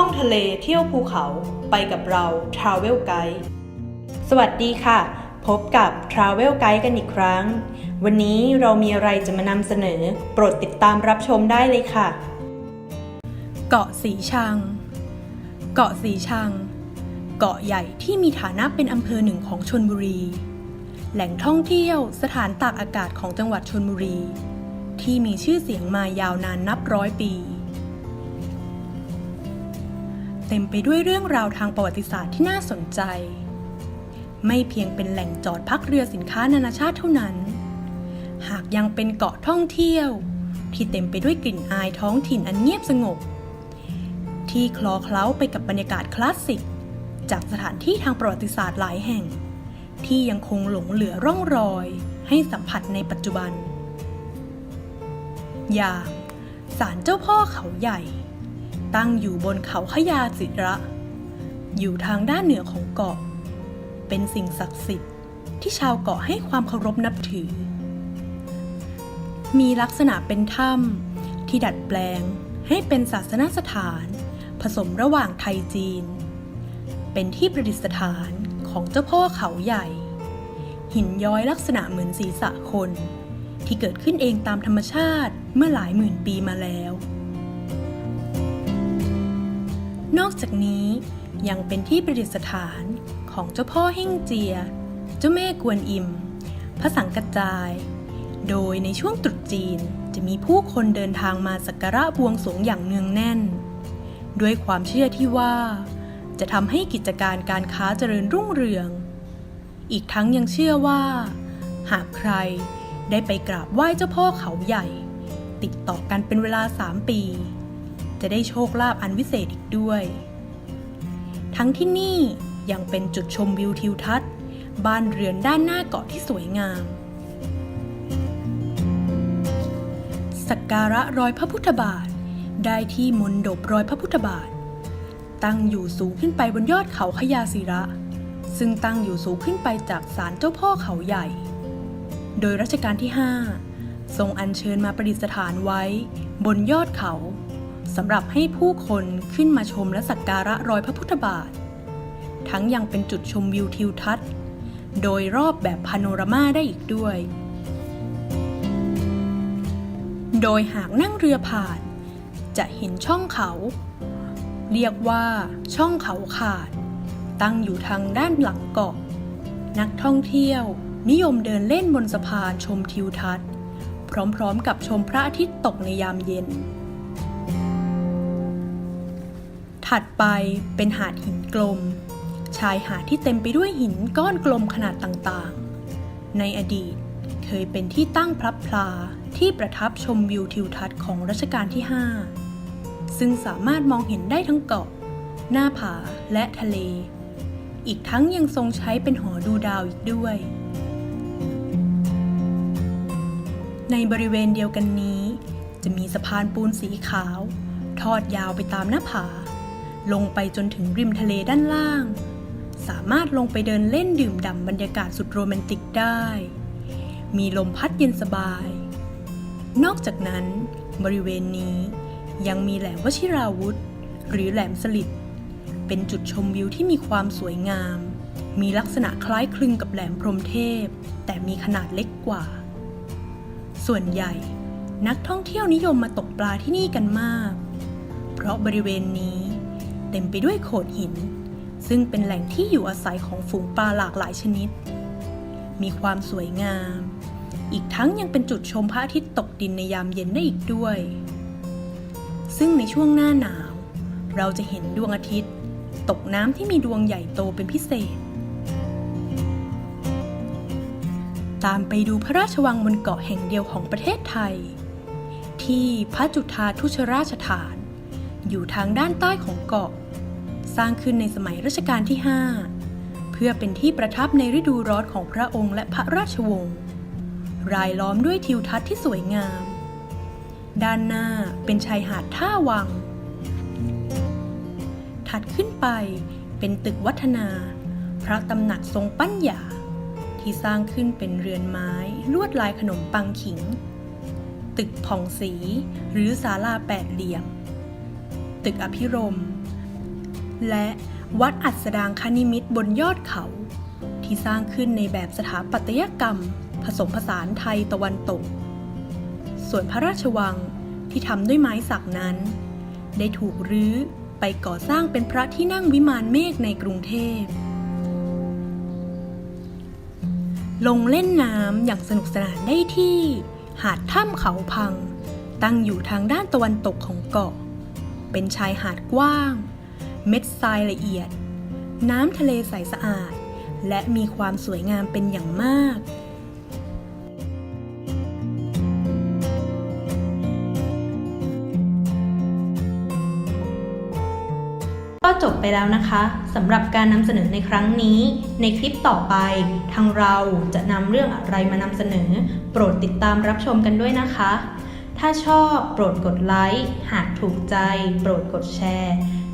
ท่องทะเลเที่ยวภูเขาไปกับเรา Travel Guide สวัสดีค่ะ พบกับ Travel Guide กันอีกครั้ง วันนี้เรามีอะไรจะมานำเสนอ โปรดติดตามรับชมได้เลยค่ะ เกาะสีชัง เกาะสีชัง เกาะใหญ่ที่มีฐานะเป็นอำเภอหนึ่งของชนบุรี แหล่งท่องเที่ยวสถานตากอากาศของจังหวัดชนบุรี ที่มีชื่อเสียงมายาวนานนับร้อยปี เต็มไปด้วยเรื่องราวทางประวัติศาสตร์ที่น่าสนใจ ไม่เพียงเป็นแหล่งจอดพักเรือสินค้านานาชาติเท่านั้น หากยังเป็นเกาะท่องเที่ยว ที่เต็มไปด้วยกลิ่นอายท้องถิ่นอันเงียบสงบ ที่คลอเคล้าไปกับบรรยากาศคลาสสิก จากสถานที่ทางประวัติศาสตร์หลายแห่ง ที่ยังคงหลงเหลือร่องรอย ให้สัมผัสในปัจจุบัน อย่างศาลเจ้าพ่อเขาใหญ่ ตั้งอยู่บนเขาขยาสิระ อยู่ทางด้านเหนือของเกาะ เป็นสิ่งศักดิ์สิทธิ์ที่ชาวเกาะให้ความเคารพนับถือ มีลักษณะเป็นถ้ำที่ดัดแปลงให้เป็นศาสนสถาน ผสมระหว่างไทยจีน เป็นที่ประดิษฐานของเจ้าพ่อเขาใหญ่ หินย้อยลักษณะเหมือนศีรษะคน ที่เกิดขึ้นเองตามธรรมชาติเมื่อหลายหมื่นปีมาแล้ว นอกจากนี้ยังเป็นที่ประดิษฐานของเจ้าพ่อเฮ่งเจีย เจ้าแม่กวนอิม พระสังกัจจาย โดยในช่วงตรุษจีนจะมีผู้คนเดินทางมาสักการะบวงสรวงอย่างเนืองแน่น ด้วยความเชื่อที่ว่า จะทำให้กิจการการค้าเจริญรุ่งเรือง อีกทั้งยังเชื่อว่า หากใครได้ไปกราบไหว้เจ้าพ่อเขาใหญ่ ติดต่อกันเป็นเวลา 3 ปี จะได้โชคลาภอันวิเศษอีกด้วย ทั้งที่นี่ยังเป็นจุดชมวิวทิวทัศน์ บ้านเรือนด้านหน้าเกาะที่สวยงาม สักการะรอยพระพุทธบาท ได้ที่มณฑปรอยพระพุทธบาท ตั้งอยู่สูงขึ้นไปบนยอดเขาขยาศิระ ซึ่งตั้งอยู่สูงขึ้นไปจากศาลเจ้าพ่อเขาใหญ่ โดยรัชกาลที่ 5 ทรงอัญเชิญมาประดิษฐานไว้ บนยอดเขา สำหรับให้ผู้คนขึ้นมาชมและสักการะรอยพระพุทธบาท ทั้งยังเป็นจุดชมวิวทิวทัศน์ โดยรอบแบบพาโนรามาได้อีกด้วย โดยหากนั่งเรือผ่าน จะเห็นช่องเขา เรียกว่าช่องเขาขาด ตั้งอยู่ทางด้านหลังเกาะ นักท่องเที่ยวนิยมเดินเล่นบนสะพานชมทิวทัศน์ พร้อมๆกับชมพระอาทิตย์ตกในยามเย็น ถัดไปเป็นหาดหินกลม ชายหาดที่เต็มไปด้วยหินก้อนกลมขนาดต่างๆ ในอดีตเคยเป็นที่ตั้งพลับพลาที่ประทับชมวิวทิวทัศน์ของรัชกาลที่ 5 ซึ่งสามารถมองเห็นได้ทั้งเกาะ หน้าผาและทะเล อีกทั้งยังทรงใช้เป็นหอดูดาวอีกด้วย ในบริเวณเดียวกันนี้ จะมีสะพานปูนสีขาว ทอดยาวไปตามหน้าผา ลงไปจนถึงริมทะเลด้านล่าง สามารถลงไปเดินเล่นดื่มด่ำบรรยากาศสุดโรแมนติกได้ มีลมพัดเย็นสบาย นอกจากนั้น บริเวณนี้ยังมีแหลมวชิราวุธ หรือแหลมสลิดเป็นจุดชมวิวที่มีความสวยงาม มีลักษณะคล้ายคลึงกับแหลมพรหมเทพ แต่มีขนาดเล็กกว่า ส่วนใหญ่ นักท่องเที่ยวนิยมมาตกปลาที่นี่กันมาก เพราะบริเวณนี้ เต็มไปด้วยโขดหิน ซึ่งเป็นแหล่งที่อยู่อาศัยของฝูงปลาหลากหลายชนิด มีความสวยงาม อีกทั้งยังเป็นจุดชมพระอาทิตย์ตกดินในยามเย็นได้อีกด้วย ซึ่งในช่วงหน้าหนาว เราจะเห็นดวงอาทิตย์ ตกน้ำที่มีดวงใหญ่โตเป็นพิเศษ ตามไปดูพระราชวังบนเกาะแห่งเดียวของประเทศไทย ที่พระจุฑาทุชราชฐานอยู่ทางด้านใต้ของเกาะ สร้างขึ้นในสมัยรัชกาลที่ 5 เพื่อเป็นที่ประทับในฤดูร้อนของพระองค์และพระราชวงศ์รายล้อมด้วยทิวทัศน์ที่สวยงาม ด้านหน้าเป็นชายหาดท่าวัง ถัดขึ้นไปเป็นตึกวัฒนา พระตำหนักทรงปั้นหยาที่สร้างขึ้นเป็นเรือนไม้ลวดลายขนมปังขิง ตึกผ่องสีหรือศาลาแปดเหลี่ยม ตึกอภิรม และวัดอัสดางคณิมิตบนยอดเขา ที่สร้างขึ้นในแบบสถาปัตยกรรม ผสมผสานไทยตะวันตก ส่วนพระราชวังที่ทำด้วยไม้สักนั้น ได้ถูกรื้อไปก่อสร้างเป็นพระที่นั่งวิมานเมฆในกรุงเทพ ลงเล่นน้ำอย่างสนุกสนานได้ที่ หาดถ้ำเขาพัง ตั้งอยู่ทางด้านตะวันตกของเกาะ เป็นชายหาดกว้าง เม็ดทรายละเอียด น้ำทะเลใสสะอาด และมีความสวยงามเป็นอย่างมาก ก็จบไปแล้วนะคะสำหรับการนำเสนอในครั้งนี้ ในคลิปต่อไป ทางเราจะนำเรื่องอะไรมานำเสนอ โปรดติดตามรับชมกันด้วยนะคะถ้าชอบโปรดกดไลค์ หากถูกใจ โปรดกดแชร์